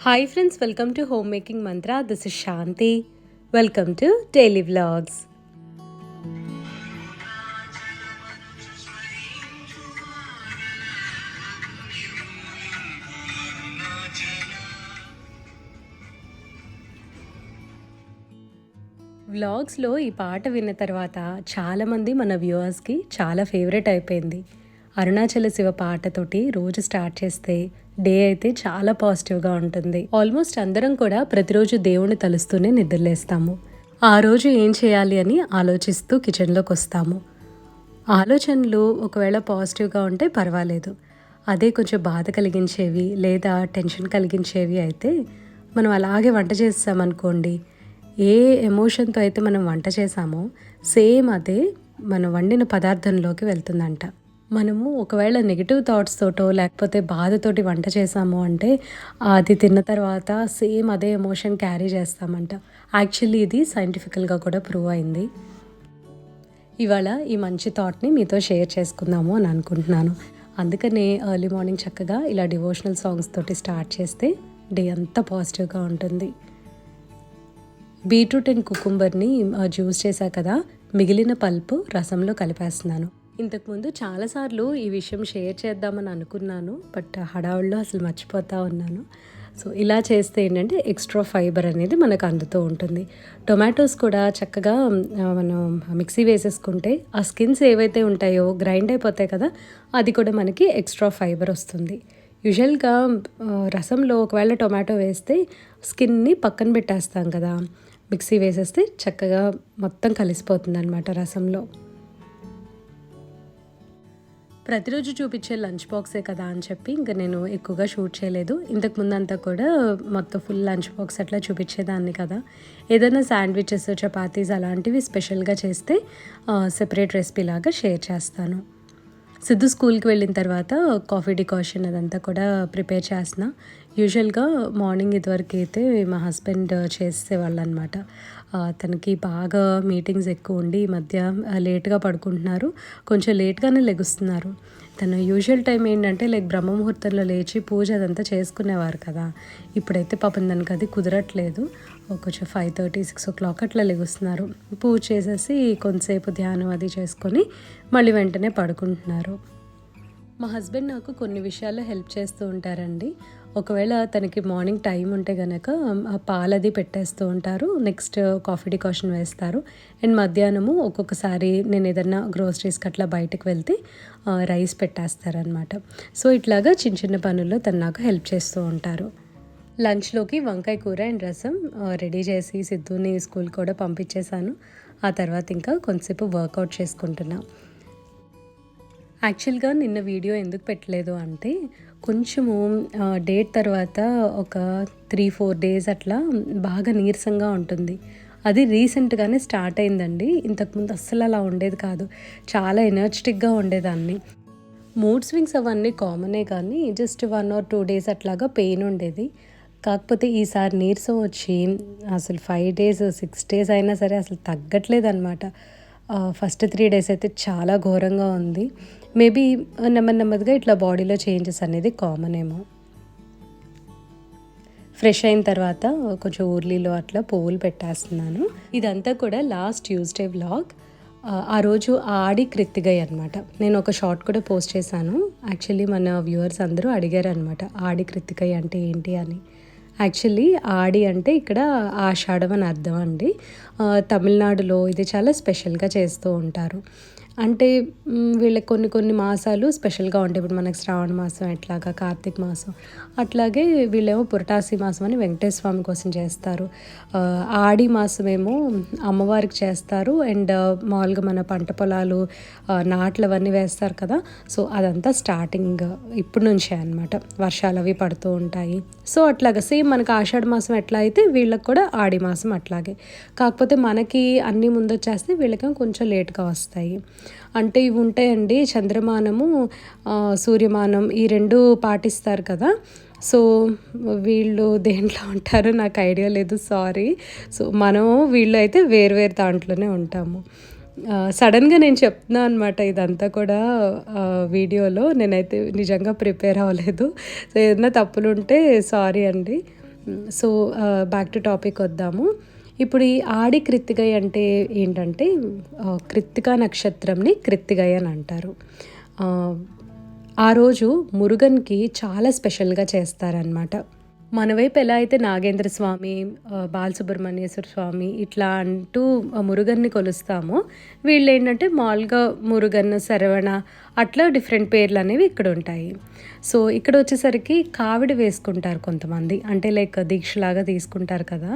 Hi friends welcome to home making mantra this is Shanti welcome to daily vlogs వ్లాగ్స్లో ఈ పాట విన్న తర్వాత చాలామంది మన వ్యూవర్స్కి చాలా ఫేవరెట్ అయిపోయింది. అరుణాచల శివ పాటతోటి రోజు స్టార్ట్ చేస్తే డే అయితే చాలా పాజిటివ్గా ఉంటుంది. ఆల్మోస్ట్ అందరం కూడా ప్రతిరోజు దేవుణ్ణి తలుస్తూనే నిద్రలేస్తాము. ఆ రోజు ఏం చేయాలి అని ఆలోచిస్తూ కిచెన్లోకి వస్తాము. ఆలోచనలు ఒకవేళ పాజిటివ్గా ఉంటే పర్వాలేదు. అదే కొంచెం బాధ కలిగించేవి లేదా టెన్షన్ కలిగించేవి అయితే మనం అలాగే వంట చేస్తామనుకోండి ఏ ఎమోషన్తో అయితే మనం వంట చేసామో సేమ్ అదే మనం వండిన పదార్థంలోకి వెళ్తుందంట. మనము ఒకవేళ నెగిటివ్ థాట్స్ తోటో లేకపోతే బాధతోటి వంట చేసాము అంటే అది తిన్న తర్వాత సేమ్ అదే ఎమోషన్ క్యారీ చేస్తామంట. యాక్చువల్లీ ఇది సైంటిఫికల్గా కూడా ప్రూవ్ అయింది. ఇవాళ ఈ మంచి థాట్ని మీతో షేర్ చేసుకుందాము అని అనుకుంటున్నాను. అందుకనే ఎర్లీ మార్నింగ్ చక్కగా ఇలా డివోషనల్ సాంగ్స్ తోటి స్టార్ట్ చేస్తే డే అంతా పాజిటివ్గా ఉంటుంది. బీట్రూట్ అండ్ కుకుంబర్ని జ్యూస్ చేశా కదా మిగిలిన పల్పు రసంలో కలిపేస్తున్నాను. ఇంతకుముందు చాలాసార్లు ఈ విషయం షేర్ చేద్దామని అనుకున్నాను బట్ హడావుల్లో అసలు మర్చిపోతూ ఉన్నాను. సో ఇలా చేస్తే ఏంటంటే ఎక్స్ట్రా ఫైబర్ అనేది మనకు అందుతూ ఉంటుంది. టొమాటోస్ కూడా చక్కగా మనం మిక్సీ వేసేసుకుంటే ఆ స్కిన్స్ ఏవైతే ఉంటాయో గ్రైండ్ అయిపోతాయి కదా అది కూడా మనకి ఎక్స్ట్రా ఫైబర్ వస్తుంది. యూజువల్గా రసంలో ఒకవేళ టొమాటో వేస్తే స్కిన్ని పక్కన పెట్టేస్తాం కదా మిక్సీ వేసేస్తే చక్కగా మొత్తం కలిసిపోతుంది అనమాట రసంలో. ప్రతిరోజు చూపించే లంచ్ బాక్సే కదా అని చెప్పి ఇంకా నేను ఎక్కువగా షూట్ చేయలేదు. ఇంతకు ముందంతా కూడా మొత్తం ఫుల్ లంచ్ బాక్స్ అట్లా చూపించేదాన్ని కదా. ఏదైనా శాండ్విచెస్ చపాతీస్ అలాంటివి స్పెషల్గా చేస్తే సెపరేట్ రెసిపీ లాగా షేర్ చేస్తాను. సిద్ధు స్కూల్కి వెళ్ళిన తర్వాత కాఫీ డికాషన్ అదంతా కూడా ప్రిపేర్ చేసిన యూజువల్గా మార్నింగ్ ఇదివరకు అయితే మా హస్బెండ్ చేసేవాళ్ళు అనమాట తనకి బాగా మీటింగ్స్ ఎక్కువ ఉండి ఈ మధ్య లేట్గా పడుకుంటున్నారు. కొంచెం లేట్గానే లెగుస్తున్నారు. తన యూజువల్ టైం ఏంటంటే లైక్ బ్రహ్మముహూర్తంలో లేచి పూజ అదంతా చేసుకునేవారు కదా. ఇప్పుడైతే పాపం దానికి అది కుదరట్లేదు. కొంచెం five thirty six o'clock అట్లా లెగుస్తున్నారు. పూజ చేసేసి కొంతసేపు ధ్యానం అది చేసుకొని మళ్ళీ వెంటనే పడుకుంటున్నారు. మా హస్బెండ్ నాకు కొన్ని విషయాల్లో హెల్ప్ చేస్తూ ఉంటారండి. ఒకవేళ తనకి మార్నింగ్ టైం ఉంటే కనుక ఆ పాలది పెట్టేస్తూ ఉంటారు. నెక్స్ట్ కాఫీ డికాషన్ వేస్తారు. అండ్ మధ్యాహ్నము ఒక్కొక్కసారి నేను ఏదన్నా గ్రోసరీస్కి అట్లా బయటకు వెళ్తే రైస్ పెట్టేస్తారనమాట సో ఇట్లాగా చిన్న చిన్న పనుల్లో తను నాకు హెల్ప్ చేస్తూ ఉంటారు. లంచ్లోకి వంకాయ కూర అండ్ రసం రెడీ చేసి సిద్ధుని స్కూల్ కూడా పంపించేశాను. ఆ తర్వాత ఇంకా కొంతసేపు వర్కౌట్ చేసుకుంటున్నా. యాక్చువల్గా నిన్న వీడియో ఎందుకు పెట్టలేదు అంటే కొంచెము డేట్ తర్వాత ఒక త్రీ ఫోర్ డేస్ అట్లా బాగా నీరసంగా ఉంటుంది. అది రీసెంట్గానే స్టార్ట్ అయిందండి. ఇంతకుముందు అస్సలు అలా ఉండేది కాదు. చాలా ఎనర్జెటిక్గా ఉండేదాన్ని. మూడ్ స్వింగ్స్ అవన్నీ కామనే కానీ just one or two days అట్లాగా పెయిన్ ఉండేది. కాకపోతే ఈసారి నీరసం వచ్చి అసలు ఫైవ్ డేస్ సిక్స్ డేస్ అయినా సరే అసలు తగ్గట్లేదు అనమాట ఫస్ట్ త్రీ డేస్ అయితే చాలా ఘోరంగా ఉంది. మేబీ నెమ్మది నెమ్మదిగా ఇట్లా బాడీలో చేంజెస్ అనేది కామన్ ఏమో. ఫ్రెష్ అయిన తర్వాత కొంచెం ఊర్లీలో అట్లా పువ్వులు పెట్టేస్తున్నాను. ఇదంతా కూడా లాస్ట్ ట్యూస్డే వ్లాగ్ ఆ రోజు ఆడి కృత్తిగయ్య అనమాట నేను ఒక షార్ట్ కూడా పోస్ట్ చేశాను. యాక్చువల్లీ మన వ్యూవర్స్ అందరూ అడిగారు అనమాట ఆడి కృత్తికయ్య అంటే ఏంటి అని. యాక్చువల్లీ ఆడి అంటే ఇక్కడ ఆషాఢం అని అర్థం అండి. తమిళనాడులో ఇది చాలా స్పెషల్గా చేస్తూ ఉంటారు. అంటే వీళ్ళకి కొన్ని కొన్ని మాసాలు స్పెషల్గా ఉంటాయి. ఇప్పుడు మనకి శ్రావణ మాసం ఎట్లాగా కార్తీక మాసం. అట్లాగే వీళ్ళేమో పురటాసి మాసం అని వెంకటేశ్వర స్వామి కోసం చేస్తారు. ఆడి మాసం ఏమో అమ్మవారికి చేస్తారు. అండ్ మామూలుగా మన పంట పొలాలు నాట్లు అవన్నీ వేస్తారు కదా. సో అదంతా స్టార్టింగ్ ఇప్పుడు నుంచే అనమాట వర్షాలు అవి పడుతూ ఉంటాయి. సో అట్లాగా సేమ్ మనకి ఆషాఢ మాసం ఎట్లా అయితే వీళ్ళకి కూడా ఆడి మాసం అట్లాగే. కాకపోతే మనకి అన్నీ ముందొచ్చేస్తే వీళ్ళకేమో కొంచెం లేట్గా వస్తాయి. అంటే ఇవి ఉంటాయండి చంద్రమానము సూర్యమానం ఈ రెండు పాటిస్తారు కదా. సో వీళ్ళు దేంట్లో ఉంటారో నాకు ఐడియా లేదు సారీ. సో మనం వీళ్ళు అయితే వేరు వేరు దాంట్లోనే ఉంటాము. సడన్గా నేను చెప్తున్నా అనమాట ఇదంతా కూడా వీడియోలో. నేనైతే నిజంగా ప్రిపేర్ అవ్వలేదు. సో ఏదైనా తప్పులు ఉంటే సారీ అండి. సో బ్యాక్ టు టాపిక్ వద్దాము. ఇప్పుడు ఈ ఆడి కృత్తిగై అంటే ఏంటంటే ఆ, కృత్తికా నక్షత్రంని కృత్తిగై అని అంటారు. ఆ, ఆ రోజు మురుగన్కి చాలా స్పెషల్గా చేస్తారనమాట మన వైపు ఎలా అయితే నాగేంద్ర స్వామి బాలసుబ్రహ్మణ్యేశ్వర స్వామి ఇట్లా అంటూ మురుగన్ని కొలుస్తామో వీళ్ళు ఏంటంటే మామూలుగా మురుగన్ శరవణ అట్లా డిఫరెంట్ పేర్లు అనేవి ఇక్కడ ఉంటాయి. సో ఇక్కడ వచ్చేసరికి కావిడి వేసుకుంటారు కొంతమంది. అంటే లైక్ దీక్షలాగా తీసుకుంటారు కదా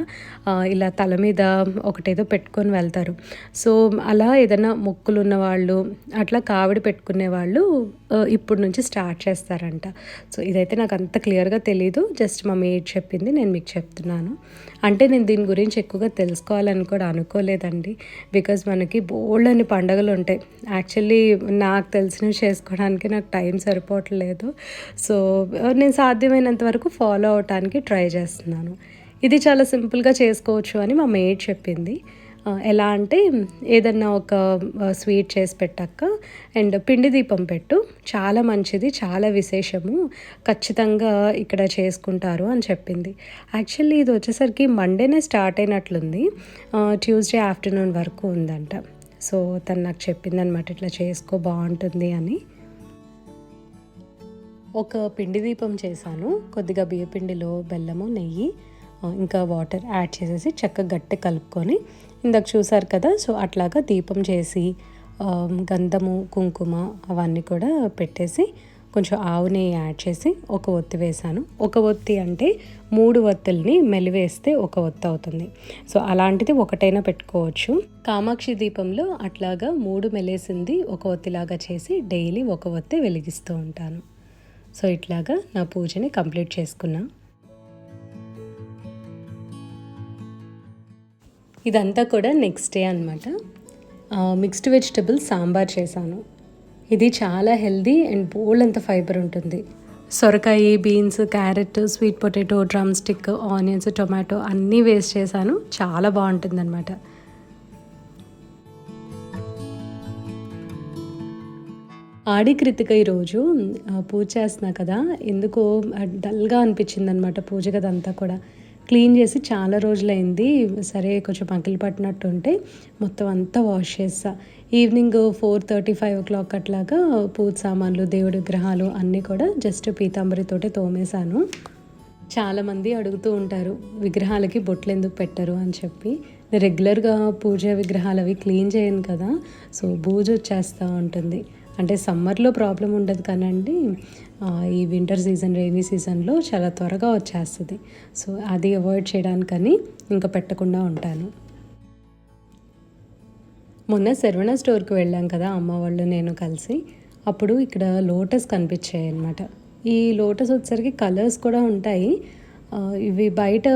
ఇలా తల మీద ఒకటేదో పెట్టుకొని వెళ్తారు. సో అలా ఏదైనా మొక్కులు ఉన్న వాళ్ళు అట్లా కావిడి పెట్టుకునే వాళ్ళు ఇప్పుడు నుంచి స్టార్ట్ చేస్తారంట. సో ఇదైతే నాకు అంత క్లియర్గా తెలీదు. జస్ట్ మా మేడ్ చెప్పింది నేను మీకు చెప్తున్నాను. అంటే నేను దీని గురించి ఎక్కువగా తెలుసుకోవాలని కూడా అనుకోలేదండి. బికాజ్ మనకి బోల్డ్ అని పండగలు ఉంటాయి. యాక్చువల్లీ నాకు తెలిసినవి చేసుకోవడానికి నాకు టైం సరిపోవట్లేదు. సో నేను సాధ్యమైనంత వరకు ఫాలో అవటానికి ట్రై చేస్తున్నాను. ఇది చాలా సింపుల్గా చేసుకోవచ్చు అని మా మేడ్ చెప్పింది. ఎలా అంటే ఏదన్నా ఒక స్వీట్ చేసి పెట్టాక అండ్ పిండి దీపం పెట్టు. చాలా మంచిది చాలా విశేషము. ఖచ్చితంగా ఇక్కడ చేసుకుంటారు అని చెప్పింది. యాక్చువల్లీ ఇది వచ్చేసరికి మండేనే స్టార్ట్ అయినట్లుంది. ట్యూస్డే ఆఫ్టర్నూన్ వరకు ఉందంట. సో తను నాకు చెప్పింది అనమాట ఇట్లా చేసుకో బాగుంటుంది అని. ఒక పిండి దీపం చేశాను. కొద్దిగా బియ్యపిండిలో బెల్లము నెయ్యి ఇంకా వాటర్ యాడ్ చేసేసి చక్కగా గట్టి కలుపుకొని ఇందాక చూసారు కదా సో అట్లాగా దీపం చేసి గంధము కుంకుమ అవన్నీ కూడా పెట్టేసి కొంచెం ఆవు నెయ్యి యాడ్ చేసి ఒక ఒత్తి వేశాను ఒక ఒత్తి అంటే మూడు ఒత్తుల్ని మెలివేస్తే ఒక ఒత్తి అవుతుంది. సో అలాంటిది ఒకటైనా పెట్టుకోవచ్చు. కామాక్షి దీపంలో అట్లాగా మూడు మెలేసింది ఒక ఒత్తిలాగా చేసి డైలీ ఒక ఒత్తి వెలిగిస్తూ ఉంటాను. సో ఇట్లాగా నా పూజని కంప్లీట్ చేసుకున్నా. ఇదంతా కూడా నెక్స్ట్ డే అనమాట మిక్స్డ్ వెజిటబుల్ సాంబార్ చేశాను. ఇది చాలా హెల్దీ అండ్ బోల్డ్ అంత ఫైబర్ ఉంటుంది. సొరకాయ beans carrot sweet potato drumstick onions tomato అన్నీ వేస్ట్ చేశాను. చాలా బాగుంటుంది అనమాట ఆడి కృతిక ఈరోజు పూజ చేస్తున్నా కదా. ఎందుకో డల్గా అనిపించింది అనమాట పూజ కదంతా కూడా. క్లీన్ చేసి చాలా రోజులైంది. సరే కొంచెం పగిలి పట్టినట్టు ఉంటే మొత్తం అంతా వాష్ చేస్తా. Evening four thirty five o'clock అట్లాగా పూజ సామాన్లు దేవుడి విగ్రహాలు అన్నీ కూడా జస్ట్ పీతాంబరితోటే తోమేశాను. చాలామంది అడుగుతూ ఉంటారు విగ్రహాలకి బొట్లు ఎందుకు పెట్టరు అని చెప్పి. నేను రెగ్యులర్గా పూజ విగ్రహాలు అవి క్లీన్ చేయను కదా సో బూజు వచ్చేస్తూ ఉంటుంది. అంటే సమ్మర్లో ప్రాబ్లం ఉండదు కానండి. ఈ వింటర్ సీజన్ రెయినీ సీజన్లో చాలా త్వరగా వచ్చేస్తుంది. సో అది అవాయిడ్ చేయడానికని ఇంకా పెట్టకుండా ఉంటాను. మొన్న శరవణ స్టోర్కి వెళ్ళాం కదా అమ్మ వాళ్ళు నేను కలిసి. అప్పుడు ఇక్కడ లోటస్ కనిపించాయి అనమాట ఈ లోటస్ వచ్చేసరికి కలర్స్ కూడా ఉంటాయి. ఇవి బయట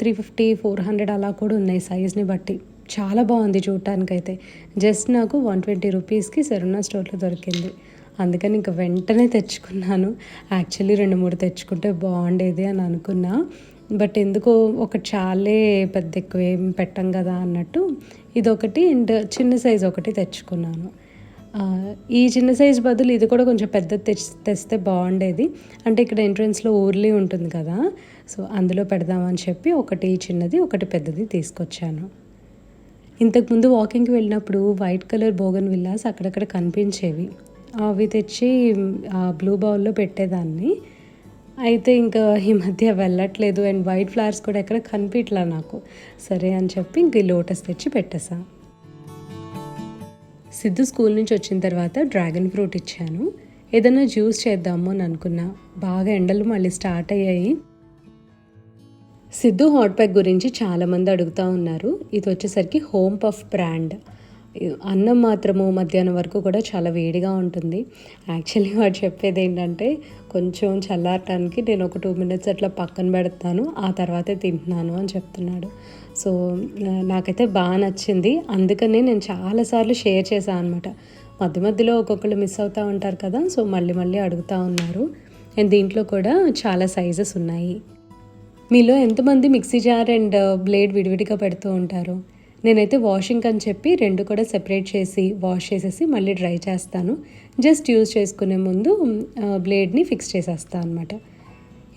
త్రీ ఫిఫ్టీ ఫోర్ హండ్రెడ్ అలా కూడా ఉన్నాయి సైజ్ని బట్టి. చాలా బాగుంది చూడటానికైతే. జస్ట్ నాకు వన్ ట్వంటీ రూపీస్కి శరవణ స్టోర్లో దొరికింది. అందుకని ఇంక వెంటనే తెచ్చుకున్నాను. యాక్చువల్లీ రెండు మూడు తెచ్చుకుంటే బాగుండేది అని అనుకున్నా. బట్ ఎందుకో ఒక చాలే పెద్ద ఎక్కువ ఏం పెట్టం కదా అన్నట్టు ఇదొకటి అండ్ చిన్న సైజ్ ఒకటి తెచ్చుకున్నాను. ఈ చిన్న సైజ్ బదులు ఇది కూడా కొంచెం పెద్దది తెచ్చి తెస్తే బాగుండేది. అంటే ఇక్కడ ఎంట్రన్స్లో ఊర్లీ ఉంటుంది కదా. సో అందులో పెడదామని చెప్పి ఒకటి చిన్నది ఒకటి పెద్దది తీసుకొచ్చాను. ఇంతకుముందు వాకింగ్కి వెళ్ళినప్పుడు వైట్ కలర్ బోగన్ విల్లాస్ అక్కడక్కడ కనిపించేవి. అవి తెచ్చి బ్లూ బౌల్లో పెట్టేదాన్ని. అయితే ఇంకా ఈ మధ్య వెళ్ళట్లేదు అండ్ వైట్ ఫ్లవర్స్ కూడా ఎక్కడ కనిపించలా నాకు. సరే అని చెప్పి ఇంక ఈ లోటస్ తెచ్చి పెట్టేసా. సిద్ధు స్కూల్ నుంచి వచ్చిన తర్వాత డ్రాగన్ ఫ్రూట్ ఇచ్చాను. ఏదైనా జ్యూస్ చేద్దాము అని అనుకున్నా. బాగా ఎండలు మళ్ళీ స్టార్ట్ అయ్యాయి. సిద్ధు హాట్ ప్యాక్ గురించి చాలామంది అడుగుతూ ఉన్నారు. ఇది వచ్చేసరికి హోమ్ పఫ్ బ్రాండ్ అన్నం మాత్రము మధ్యాహ్నం వరకు కూడా చాలా వేడిగా ఉంటుంది. యాక్చువల్లీ వాడు చెప్పేది ఏంటంటే కొంచెం చల్లారటానికి నేను ఒక టూ మినిట్స్ అట్లా పక్కన పెడతాను ఆ తర్వాతే తింటున్నాను అని చెప్తున్నాడు. సో నాకైతే బాగా నచ్చింది. అందుకనే నేను చాలాసార్లు షేర్ చేశాను అనమాట మధ్య మధ్యలో ఒక్కొక్కళ్ళు మిస్ అవుతూ ఉంటారు కదా సో మళ్ళీ మళ్ళీ అడుగుతూ ఉన్నారు. అండ్ దీంట్లో కూడా చాలా సైజెస్ ఉన్నాయి. మీలో ఎంతమంది మిక్సీ జార్ అండ్ బ్లేడ్ విడివిడిగా పెడుతూ ఉంటారు? నేనైతే వాషింగ్ అని చెప్పి రెండు కూడా సెపరేట్ చేసి వాష్ చేసేసి మళ్ళీ డ్రై చేస్తాను. జస్ట్ యూజ్ చేసుకునే ముందు బ్లేడ్ని ఫిక్స్ చేసేస్తాను అనమాట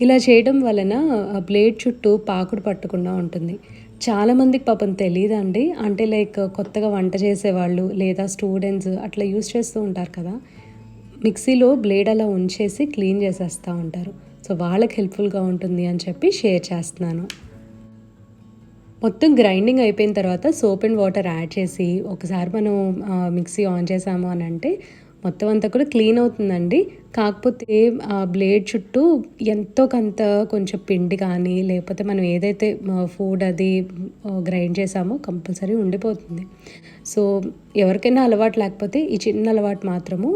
ఇలా చేయడం వలన బ్లేడ్ చుట్టూ పాకుడు పట్టకుండా ఉంటుంది. చాలామందికి పాపం తెలియదండి అంటే లైక్ కొత్తగా వంట చేసేవాళ్ళు లేదా స్టూడెంట్స్ అట్లా యూస్ చేస్తూ ఉంటారు కదా. మిక్సీలో బ్లేడ్ అలా ఉంచేసి క్లీన్ చేసేస్తూ ఉంటారు. సో వాళ్ళకి హెల్ప్ఫుల్గా ఉంటుంది అని చెప్పి షేర్ చేస్తున్నాను. మొత్తం గ్రైండింగ్ అయిపోయిన తర్వాత సోప్ అండ్ వాటర్ యాడ్ చేసి ఒకసారి మనం మిక్సీ ఆన్ చేసాము అని అంటే మొత్తం అంతా కూడా క్లీన్ అవుతుందండి. కాకపోతే ఆ బ్లేడ్ చుట్టూ ఎంతో కొంత కొంచెం పిండి కానీ లేకపోతే మనం ఏదైతే ఫుడ్ అది గ్రైండ్ చేసామో కంపల్సరీ ఉండిపోతుంది. సో ఎవరికైనా అలవాటు లేకపోతే ఈ చిన్న అలవాటు మాత్రము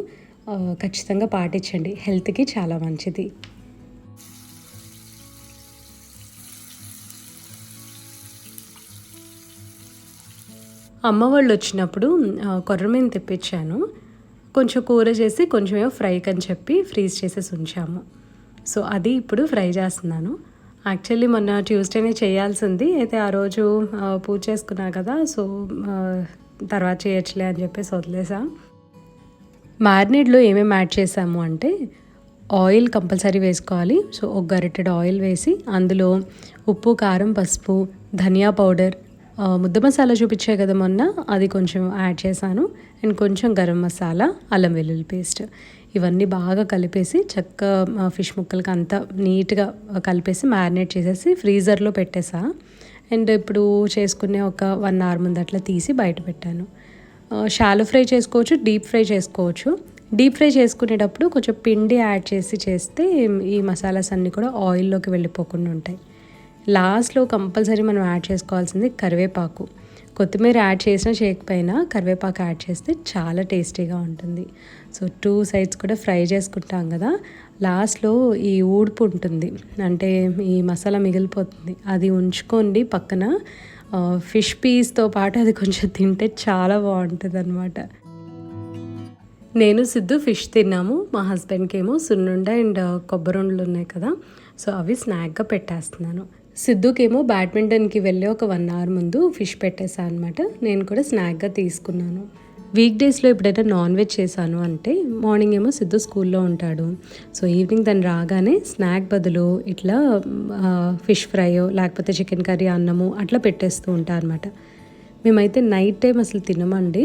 ఖచ్చితంగా పాటించండి. హెల్త్కి చాలా మంచిది. అమ్మ వాళ్ళు వచ్చినప్పుడు కొర్రమీను తెప్పించాను. కొంచెం కూర చేసి కొంచెం ఫ్రైకి అని చెప్పి ఫ్రీజ్ చేసేసి ఉంచాము. సో అది ఇప్పుడు ఫ్రై చేస్తున్నాను. యాక్చువల్లీ మొన్న ట్యూస్డేనే చేయాల్సింది. అయితే ఆ రోజు పూజ చేసుకున్నా కదా సో తర్వాత చేయొచ్చులే అని చెప్పేసి వదిలేసా. మ్యారినేడ్లో ఏమేమి యాడ్ చేసాము అంటే ఆయిల్ కంపల్సరీ వేసుకోవాలి. సో ఒక గరిటెడ్ ఆయిల్ వేసి అందులో ఉప్పు కారం పసుపు ధనియా పౌడర్ ముద్ద మసాలా చూపించే కదా మొన్న అది కొంచెం యాడ్ చేశాను. అండ్ కొంచెం గరం మసాలా అల్లం వెల్లుల్లి పేస్ట్. ఇవన్నీ బాగా కలిపేసి చక్క ఫిష్ ముక్కలకి అంతా నీట్గా కలిపేసి మ్యారినేట్ చేసేసి ఫ్రీజర్లో పెట్టేసా. అండ్ ఇప్పుడు చేసుకునే ఒక వన్ అవర్ ముందు అట్లా తీసి బయట పెట్టాను. షాలో ఫ్రై చేసుకోవచ్చు డీప్ ఫ్రై చేసుకోవచ్చు. డీప్ ఫ్రై చేసుకునేటప్పుడు కొంచెం పిండి యాడ్ చేసి చేస్తే ఈ మసాలాస్ అన్నీ కూడా ఆయిల్లోకి వెళ్ళిపోకుండా ఉంటాయి. లాస్ట్లో కంపల్సరీ మనం యాడ్ చేసుకోవాల్సింది కరివేపాకు. కొత్తిమీర యాడ్ చేసినా చేయకపోయినా కరివేపాకు యాడ్ చేస్తే చాలా టేస్టీగా ఉంటుంది. సో టూ సైడ్స్ కూడా ఫ్రై చేసుకుంటాం కదా. లాస్ట్లో ఈ ఊడుపు ఉంటుంది. అంటే ఈ మసాలా మిగిలిపోతుంది. అది ఉంచుకోండి పక్కన. ఫిష్ పీస్తో పాటు అది కొంచెం తింటే చాలా బాగుంటుంది అనమాట నేను సిద్ధు ఫిష్ తిన్నాము. మా హస్బెండ్కి ఏమో సున్నుండ అండ్ కొబ్బరి ఉండలు ఉన్నాయి కదా. సో అవి స్నాక్గా పెట్టేస్తున్నాను. సిద్ధుకేమో బ్యాడ్మింటన్కి వెళ్ళే ఒక వన్ అవర్ ముందు ఫిష్ పెట్టేశాను అనమాట నేను కూడా స్నాక్గా తీసుకున్నాను. వీక్ డేస్లో ఎప్పుడైనా నాన్ వెజ్ చేశాను అంటే మార్నింగ్ ఏమో సిద్ధు స్కూల్లో ఉంటాడు. సో ఈవినింగ్ తను రాగానే స్నాక్ బదులు ఇట్లా ఫిష్ ఫ్రైయో లేకపోతే చికెన్ కర్రీ అన్నము అట్లా పెట్టేస్తూ ఉంటాను అనమాట మేమైతే నైట్ టైం అసలు తినమండి.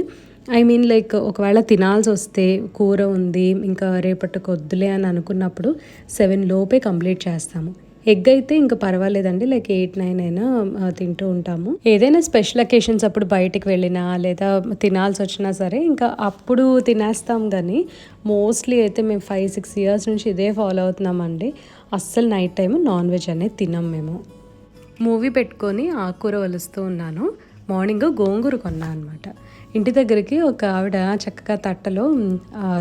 ఐ మీన్ లైక్ ఒకవేళ తినాల్సి వస్తే కూర ఉంది ఇంకా రేపటికి వద్దులే అని అనుకున్నప్పుడు సెవెన్ లోపే కంప్లీట్ చేస్తాము. ఎగ్ అయితే ఇంకా పర్వాలేదండి. లైక్ ఎయిట్ నైన్ అయినా తింటూ ఉంటాము. ఏదైనా స్పెషల్ అకేషన్స్ అప్పుడు బయటికి వెళ్ళినా లేదా తినాల్సి వచ్చినా సరే ఇంకా అప్పుడు తినేస్తాం కానీ మోస్ట్లీ అయితే మేము ఫైవ్ సిక్స్ ఇయర్స్ నుంచి ఇదే ఫాలో అవుతున్నామండి. అస్సలు నైట్ టైం నాన్ వెజ్ అనేది తినం మేము. మూవీ పెట్టుకొని ఆకుకూర వలుస్తూ ఉన్నాను. మార్నింగ్ గోంగూర కొన్నా అనమాట ఇంటి దగ్గరికి ఒక ఆవిడ చక్కగా తట్టలో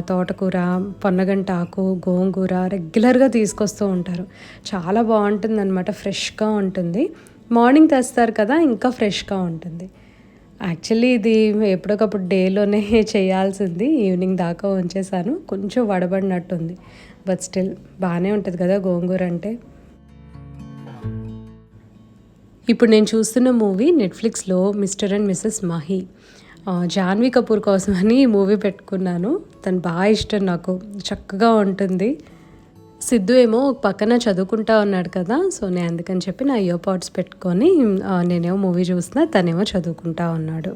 తోటకూర పొన్నగంట ఆకు గోంగూర రెగ్యులర్గా తీసుకొస్తూ ఉంటారు. చాలా బాగుంటుంది అనమాట ఫ్రెష్గా ఉంటుంది. మార్నింగ్ తెస్తారు కదా ఇంకా ఫ్రెష్గా ఉంటుంది. యాక్చువల్లీ ఇది ఎప్పటికప్పుడు డేలోనే చేయాల్సింది. ఈవినింగ్ దాకా ఉంచేసాను. కొంచెం వడబడినట్టుంది. బట్ స్టిల్ బాగానే ఉంటుంది కదా గోంగూర అంటే. ఇప్పుడు నేను చూస్తున్న మూవీ నెట్ఫ్లిక్స్లో Mr and Mrs Mahi. Janhvi Kapoor కోసం అని ఈ మూవీ పెట్టుకున్నాను. తను బాగా ఇష్టం నాకు. చక్కగా ఉంటుంది. సిద్ధు ఏమో ఒక పక్కన చదువుకుంటా ఉన్నాడు కదా సో నేను అందుకని చెప్పి నా ఇయర్ పాడ్స్ పెట్టుకొని నేనేమో మూవీ చూస్తున్నా తనేమో చదువుకుంటా ఉన్నాడు.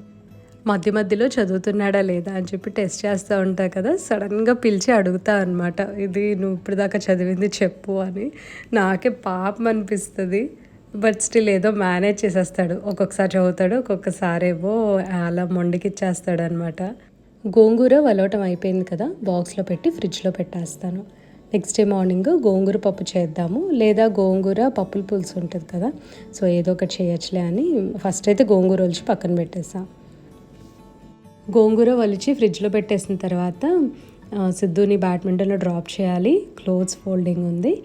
మధ్య మధ్యలో చదువుతున్నాడా లేదా అని చెప్పి టెస్ట్ చేస్తూ ఉంటా కదా సడన్గా పిలిచి అడుగుతా అనమాట ఇది నువ్వు ఇప్పుడు దాకా చదివింది చెప్పు అని. నాకే పాపం అనిపిస్తుంది. బట్ స్టిల్ ఏదో మేనేజ్ చేసేస్తాడు. ఒక్కొక్కసారి చదువుతాడు ఒక్కొక్కసారి ఏమో అలా మొండికిచ్చేస్తాడు అనమాట గోంగూర వలవటం అయిపోయింది కదా బాక్స్లో పెట్టి ఫ్రిడ్జ్లో పెట్టేస్తాను. నెక్స్ట్ డే మార్నింగ్ గోంగూర పప్పు చేద్దాము. లేదా గోంగూర పప్పుల పులుసు ఉంటుంది కదా సో ఏదో ఒకటి చేయొచ్చులే అని ఫస్ట్ అయితే గోంగూర ఒలిచి పక్కన పెట్టేసాం. గోంగూర వలిచి ఫ్రిడ్జ్లో పెట్టేసిన తర్వాత సిద్ధుని బ్యాడ్మింటన్లో డ్రాప్ చేయాలి. క్లోత్స్ ఫోల్డింగ్ ఉంది.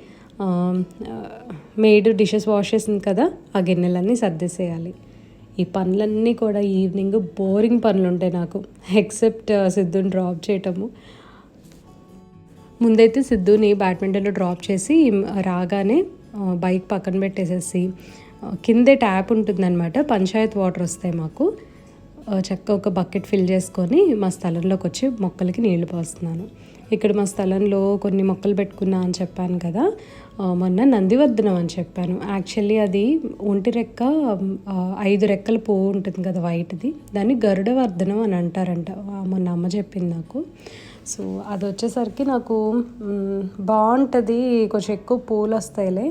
మేడ్ డిషెస్ వాష్ చేసింది కదా ఆ గిన్నెలన్నీ సర్దేసేయాలి. ఈ పనులన్నీ కూడా ఈవినింగ్ బోరింగ్ పనులు ఉంటాయి నాకు ఎక్సెప్ట్ సిద్ధుని డ్రాప్ చేయటము. ముందైతే సిద్ధుని బ్యాడ్మింటన్లో డ్రాప్ చేసి రాగానే బైక్ పక్కన పెట్టేసేసి కిందే ట్యాప్ ఉంటుందన్నమాట పంచాయత్ వాటర్ వస్తాయి మాకు. చక్క ఒక బకెట్ ఫిల్ చేసుకొని మా స్థలంలోకి వచ్చి మొక్కలకి నీళ్ళు పోస్తున్నాను. ఇక్కడ మా స్థలంలో కొన్ని మొక్కలు పెట్టుకున్నా అని చెప్పాను కదా మొన్న నందివర్ధనం అని చెప్పాను. యాక్చువల్లీ అది ఒంటి రెక్క ఐదు రెక్కల పువ్వు ఉంటుంది కదా వైట్ది. దాన్ని గరుడవర్ధనం అని అంటారంట. మొన్న అమ్మ చెప్పింది నాకు. సో అది వచ్చేసరికి నాకు బాగుంటుంది. కొంచెం ఎక్కువ పూలు వస్తాయిలే.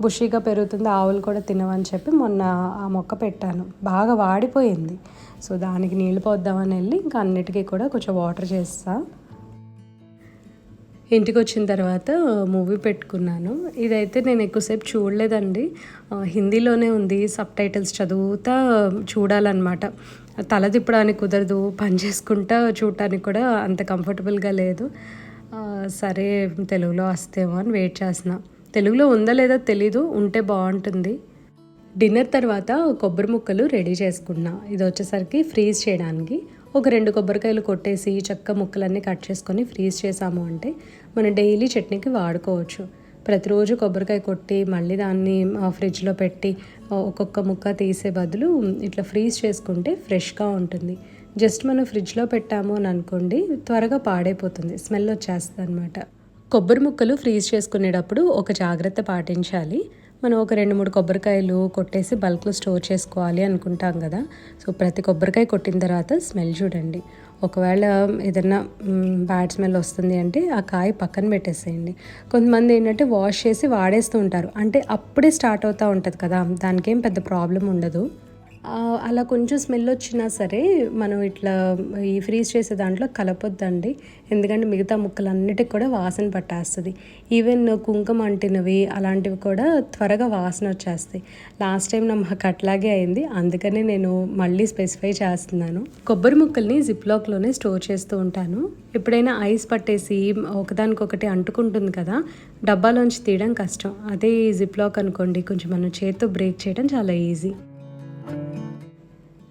బుషీగా పెరుగుతుంది ఆవులు కూడా తినవని చెప్పి మొన్న ఆ మొక్క పెట్టాను. బాగా వాడిపోయింది. సో దానికి నీళ్ళు పోద్దామని వెళ్ళి ఇంకా అన్నిటికీ కూడా కొంచెం వాటర్ చేస్తాను ఇంటికి వచ్చిన తర్వాత మూవీ పెట్టుకున్నాను. ఇదైతే నేను ఎక్కువసేపు చూడలేదండి. హిందీలోనే ఉంది. సబ్ టైటిల్స్ చదువుతా చూడాలన్నమాట. తల తిప్పడానికి కుదరదు. పని చేసుకుంటా చూడటానికి కూడా అంత కంఫర్టబుల్గా లేదు. సరే తెలుగులో వస్తేమో అని వెయిట్ చేస్తున్నా. తెలుగులో ఉందా లేదో తెలీదు. ఉంటే బాగుంటుంది. డిన్నర్ తర్వాత కొబ్బరి ముక్కలు రెడీ చేసుకున్నా. ఇది వచ్చేసరికి ఫ్రీజ్ చేయడానికి. ఒక రెండు కొబ్బరికాయలు కొట్టేసి చక్క ముక్కలన్నీ కట్ చేసుకొని ఫ్రీజ్ చేసాము అంటే మనం డైలీ చట్నీకి వాడుకోవచ్చు. ప్రతిరోజు కొబ్బరికాయ కొట్టి మళ్ళీ దాన్ని ఫ్రిడ్జ్లో పెట్టి ఒక్కొక్క ముక్క తీసే బదులు ఇట్లా ఫ్రీజ్ చేసుకుంటే ఫ్రెష్గా ఉంటుంది. జస్ట్ మనం ఫ్రిడ్జ్లో పెట్టాము అని అనుకోండి త్వరగా పాడైపోతుంది స్మెల్ వచ్చేస్తుంది అనమాట కొబ్బరి ముక్కలు ఫ్రీజ్ చేసుకునేటప్పుడు ఒక జాగ్రత్త పాటించాలి. మనం ఒక రెండు మూడు కొబ్బరికాయలు కొట్టేసి బల్క్లో స్టోర్ చేసుకోవాలి అనుకుంటాం కదా. సో ప్రతి కొబ్బరికాయ కొట్టిన తర్వాత స్మెల్ చూడండి. ఒకవేళ ఏదైనా బ్యాడ్ స్మెల్ వస్తుంది అంటే ఆ కాయ పక్కన పెట్టేసేయండి. కొంతమంది ఏంటంటే వాష్ చేసి వాడేస్తూ ఉంటారు. అంటే అప్పుడే స్టార్ట్ అవుతూ ఉంటుంది కదా. దానికేం పెద్ద ప్రాబ్లం ఉండదు. అలా కొంచెం స్మెల్ వచ్చినా సరే మనం ఇట్లా ఈ ఫ్రీజ్ చేసే దాంట్లో కలపొద్దండి. ఎందుకంటే మిగతా ముక్కలన్నిటికి కూడా వాసన పట్టేస్తుంది. ఈవెన్ కుంకుమ అంటినవి అలాంటివి కూడా త్వరగా వాసన వచ్చేస్తాయి లాస్ట్ టైం నా మాకు అట్లాగే అయింది. అందుకనే నేను మళ్ళీ స్పెసిఫై చేస్తున్నాను. కొబ్బరి ముక్కల్ని జిప్లాక్లోనే స్టోర్ చేస్తూ ఉంటాను. ఎప్పుడైనా ఐస్ పట్టేసి ఒకదానికొకటి అంటుకుంటుంది కదా డబ్బాలోంచి తీయడం కష్టం. అదే జిప్లాక్ అనుకోండి కొంచెం మనం చేత్తో బ్రేక్ చేయడం చాలా ఈజీ